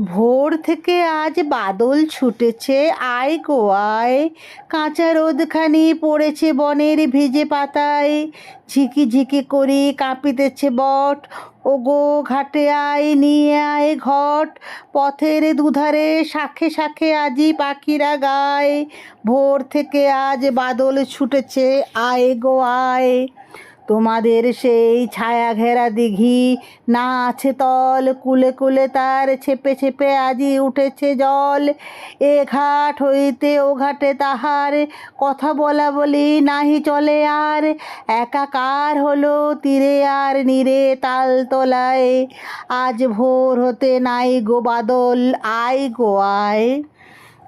ভোর থেকে আজ বাদল ছুটেছে। আয় আয়। কাঁচা রোদখানি পড়েছে বনের ভিজে পাতায়। ঝিকি ঝিকি করে কাঁপিতেছে বট। ওগো ঘাটে আয়, নিয়ে আয় ঘট। পথের দুধারে শাখে শাখে আজি পাখিরা গায়। ভোর থেকে আজ বাদল ছুটেছে। আয় গো আয়। তোমাদের সেই ছায়া ঘেরা দিঘি, না আছে তল, কুলে কুলে তার ছেপে ছেপে আজি উঠেছে জল। এ ঘাট হইতে ও ঘাটে তাহার, কথা বলা বলি নাহি চলে আর। একাকার হলো তীরে আর নীরে তাল তোলায়। আজ ভোর হতে নাই গো বাদল, আয় গো আয়।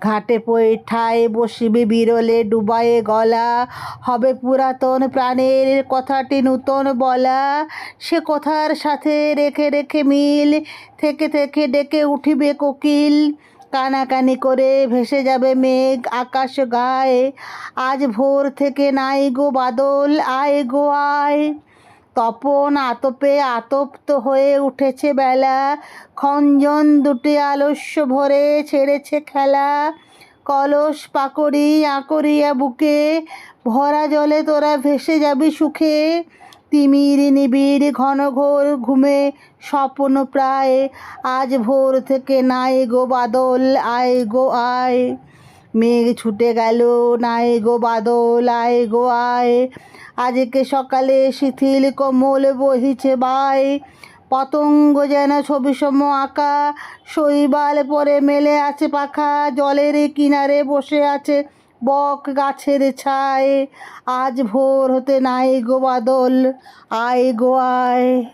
ঘাটে পৈঠায় বসিবে বিরলে ডুবায়ে গলা। হবে পুরাতন প্রাণের কথাটি নূতন বলা। সে কথার সাথে রেখে রেখে মিল, থেকে থেকে ডেকে উঠিবে কোকিল। কানাকানি করে ভেসে যাবে মেঘ আকাশ গায়ে। আজ ভোর থেকে নাই গো বাদল, আয় গো আয়। তপন আতপে আতপ্ত হয়ে উঠেছে বেলা। খঞ্জন দুটি আলস্য ভরে ছেড়েছে খেলা। কলস পাকড়ি আঁকড়িয়া বুকে, ভরা জলে তোরা ভেসে যাবি সুখে। তিমির নিবিড় ঘন ঘোর ঘুমে, স্বপ্ন প্রায়, আজ ভোর থেকে নাই গো বাদল, আয় গো আয়। মেঘ ছুটে গেল, নাই গো বাদল, আয় গো আয়। আজকে সকালে শিথিল কোমল বহিছে বাই। পতঙ্গ যেন ছবি সম আঁকা। শৈবাল পরে মেলে আছে পাখা। জলের কিনারে বসে আছে বক গাছের ছায় আজ ভোর হতে নাই গো বাদল। আয় গো আয়।